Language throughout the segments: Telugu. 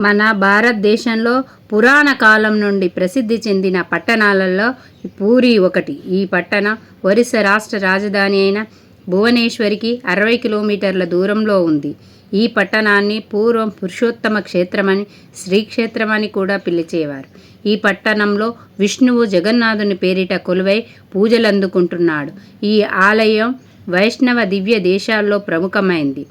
మన భారతదేశంలో పురాణ కాలం నుండి ప్రసిద్ధి చెందిన పట్టణాలలో పూరి ఒకటి. ఈ పట్టణం ఒరిస్సా రాష్ట్ర రాజధాని అయిన భువనేశ్వరికి అరవై కిలోమీటర్ల దూరంలో ఉంది. ఈ పట్టణాన్ని పూర్వం పురుషోత్తమ క్షేత్రమని శ్రీక్షేత్రమని కూడా పిలిచేవారు. ఈ పట్టణంలో విష్ణువు జగన్నాథుని పేరిట కొలువై పూజలు అందుకుంటున్నాడు ఈ ఆలయం వైష్ణవ దివ్య దేశాల్లో ప్రముఖమైంది.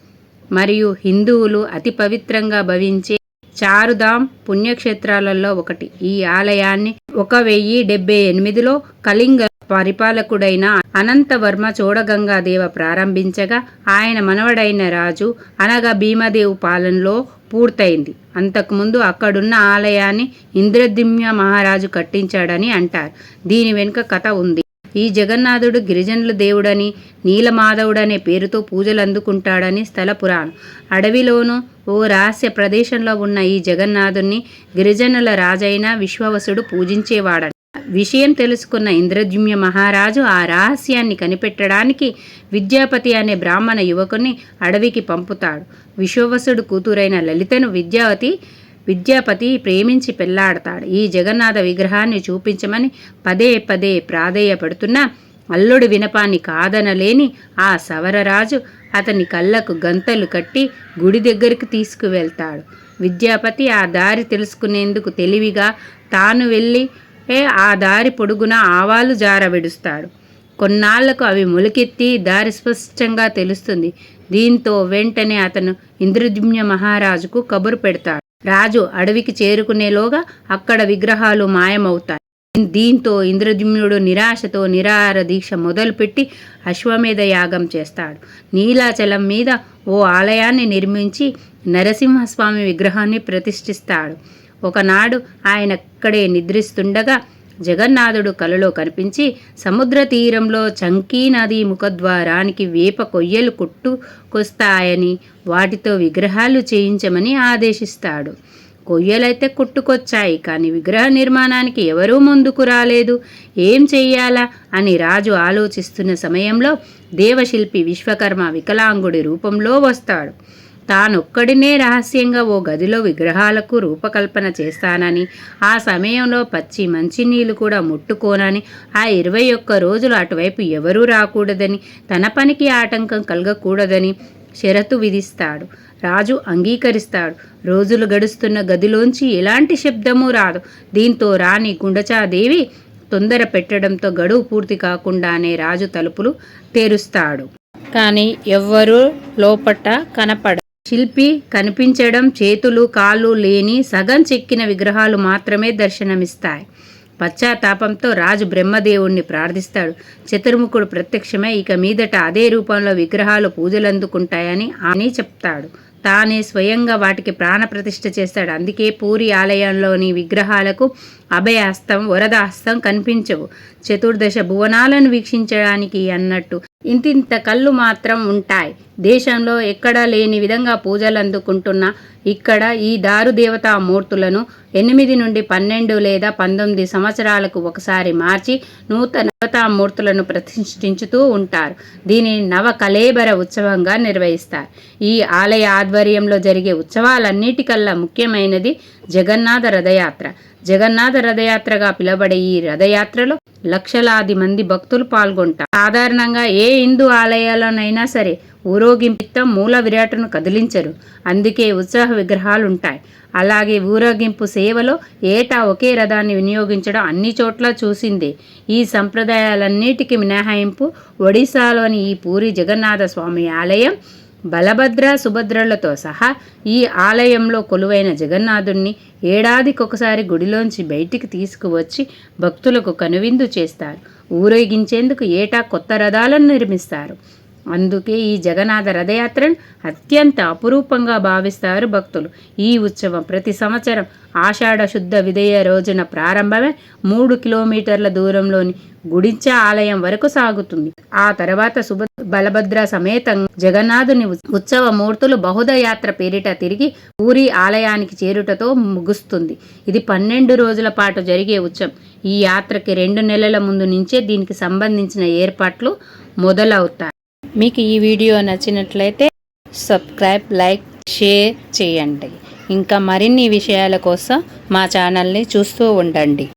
మరియు హిందువులు అతి పవిత్రంగా భవించే చారుధామ్ పుణ్యక్షేత్రాలలో ఒకటి. ఈ ఆలయాన్ని ఒక వెయ్యి డెబ్బై ఎనిమిదిలో కళింగ పరిపాలకుడైన అనంతవర్మ చోడగంగాదేవ ప్రారంభించగా ఆయన మనవడైన రాజు అనగా భీమదేవు పాలనలో పూర్తయింది. అంతకుముందు అక్కడున్న ఆలయాన్ని ఇంద్రదిమ్య మహారాజు కట్టించాడని అంటారు. దీని వెనుక కథ ఉంది. ఈ జగన్నాథుడు గిరిజనుల దేవుడని నీలమాధవుడనే పేరుతో పూజలు అందుకుంటాడని స్థల పురాణం. అడవిలోనూ ఓ రహస్య ప్రదేశంలో ఉన్న ఈ జగన్నాథుణ్ణి గిరిజనుల రాజైన విశ్వవసుడు పూజించేవాడని విషయం తెలుసుకున్న ఇంద్రద్యుమ్య మహారాజు ఆ రహస్యాన్ని కనిపెట్టడానికి విద్యాపతి అనే బ్రాహ్మణ యువకుని అడవికి పంపుతాడు. విశ్వవసుడు కూతురైన లలితను విద్యావతి విద్యాపతి ప్రేమించి పెళ్ళాడతాడు. ఈ జగన్నాథ విగ్రహాన్ని చూపించమని పదే పదే ప్రాధేయపడుతున్నా అల్లుడు వినపాన్ని కాదనలేని ఆ సవరరాజు అతని కళ్ళకు గంతలు కట్టి గుడి దగ్గరికి తీసుకువెళ్తాడు. విద్యాపతి ఆ దారి తెలుసుకునేందుకు తెలివిగా తాను వెళ్ళి ఏ ఆ దారి పొడుగున ఆవాలు జారవిడుస్తాడు కొన్నాళ్ళకు అవి మొలికెత్తి దారి స్పష్టంగా తెలుస్తుంది. దీంతో వెంటనే అతను ఇంద్రజుమ్య మహారాజుకు కబురు పెడతాడు. రాజు అడవికి చేరుకునేలోగా అక్కడ విగ్రహాలు మాయమవుతాయి. దీంతో ఇంద్రద్యుమ్నుడు నిరాశతో నిరాహార దీక్ష మొదలుపెట్టి అశ్వమేధ యాగం చేస్తాడు. నీలాచలం మీద ఓ ఆలయాన్ని నిర్మించి నరసింహస్వామి విగ్రహాన్ని ప్రతిష్ఠిస్తాడు. ఒకనాడు ఆయన అక్కడే నిద్రిస్తుండగా జగన్నాథుడు కలలో కనిపించి సముద్ర తీరంలో చంకీ నది ముఖద్వారానికి వేప కొయ్యలు కొట్టుకొస్తాయని వాటితో విగ్రహాలు చేయించమని ఆదేశిస్తాడు. కొయ్యలైతే కొట్టుకొచ్చాయి కానీ విగ్రహ నిర్మాణానికి ఎవరూ ముందుకు రాలేదు. ఏం చెయ్యాలా అని రాజు ఆలోచిస్తున్న సమయంలో దేవశిల్పి విశ్వకర్మ వికలాంగుడి రూపంలో వస్తాడు. తానొక్కడినే రహస్యంగా ఓ గదిలో విగ్రహాలకు రూపకల్పన చేస్తానని ఆ సమయంలో పచ్చి మంచినీళ్ళు కూడా ముట్టుకోనని ఆ ఇరవై ఒక్క రోజులు అటువైపు ఎవరూ రాకూడదని తన పనికి ఆటంకం కలగకూడదని షరతు విధిస్తాడు. రాజు అంగీకరిస్తాడు. రోజులు గడుస్తున్న గదిలోంచి ఎలాంటి శబ్దమూ రాదు. దీంతో రాణి గుండచాదేవి తొందర పెట్టడంతో గడువు పూర్తి కాకుండానే రాజు తలుపులు తెరుస్తాడు. కానీ ఎవ్వరూ లోపట కనపడ శిల్పి కనిపించడం చేతులు కాళ్ళు లేని సగం చెక్కిన విగ్రహాలు మాత్రమే దర్శనమిస్తాయి. పశ్చాత్తాపంతో రాజు బ్రహ్మదేవుణ్ణి ప్రార్థిస్తాడు. చతుర్ముఖుడు ప్రత్యక్షమై ఇక మీదట అదే రూపంలో విగ్రహాలు పూజలందుకుంటాయని అని చెప్తాడు. తానే స్వయంగా వాటికి ప్రాణప్రతిష్ఠ చేస్తాడు. అందుకే పూరి ఆలయంలోని విగ్రహాలకు అభయహస్తం వరదాస్తం కనిపించవు. చతుర్దశ భువనాలను వీక్షించడానికి అన్నట్టు ఇంతింత కళ్ళు మాత్రం ఉంటాయి. దేశంలో ఎక్కడా లేని విధంగా పూజలు అందుకుంటున్న ఇక్కడ ఈ దారు దేవతా మూర్తులను ఎనిమిది నుండి పన్నెండు లేదా పంతొమ్మిది సంవత్సరాలకు ఒకసారి మార్చి నూతన దేవతామూర్తులను ప్రతిష్ఠించుతూ ఉంటారు. దీనిని నవ కలేబర ఉత్సవంగా నిర్వహిస్తారు. ఈ ఆలయ ఆధ్వర్యంలో జరిగే ఉత్సవాలన్నిటికల్లా ముఖ్యమైనది జగన్నాథ రథయాత్ర. జగన్నాథ రథయాత్రగా పిలబడే ఈ రథయాత్రలో లక్షలాది మంది భక్తులు పాల్గొంటారు. సాధారణంగా ఏ హిందూ ఆలయాల్లోనైనా సరే ఊరోగింపిత్తం మూల విరాటను కదిలించరు. అందుకే ఉత్సాహ విగ్రహాలు ఉంటాయి అలాగే ఊరేగింపు సేవలో ఏటా ఒకే రథాన్ని వినియోగించడం అన్ని చోట్ల చూసిందే. ఈ సంప్రదాయాలన్నిటికీ మినహాయింపు ఒడిశాలోని ఈ పూరి జగన్నాథ స్వామి ఆలయం బలభద్ర సుభద్రలతో సహా ఈ ఆలయంలో కొలువైన జగన్నాథుణ్ణి ఏడాదికొకసారి గుడిలోంచి బయటికి తీసుకువచ్చి భక్తులకు కనువిందు చేస్తారు. ఊరేగించేందుకు ఏటా కొత్త రథాలను నిర్మిస్తారు. అందుకే ఈ జగన్నాథ రథయాత్రను అత్యంత అపురూపంగా భావిస్తారు భక్తులు. ఈ ఉత్సవం ప్రతి సంవత్సరం ఆషాఢ శుద్ధ విదయ రోజున ప్రారంభమై మూడు కిలోమీటర్ల దూరంలోని గుడించ ఆలయం వరకు సాగుతుంది. ఆ తర్వాత సుభ బలభద్ర సమేతంగా జగన్నాథుని ఉత్సవ మూర్తులు బహుద యాత్ర పేరిట తిరిగి పూరి ఆలయానికి చేరుటతో ముగుస్తుంది. ఇది పన్నెండు రోజుల పాటు జరిగే ఉత్సవం. ఈ యాత్రకి రెండు నెలల ముందు నుంచే దీనికి సంబంధించిన ఏర్పాట్లు మొదలవుతాయి. మీకు ఈ వీడియో నచ్చినట్లయితే సబ్స్క్రైబ్ లైక్ షేర్ చేయండి. ఇంకా మరిన్ని విషయాల కోసం మా ఛానల్ని చూస్తూ ఉండండి.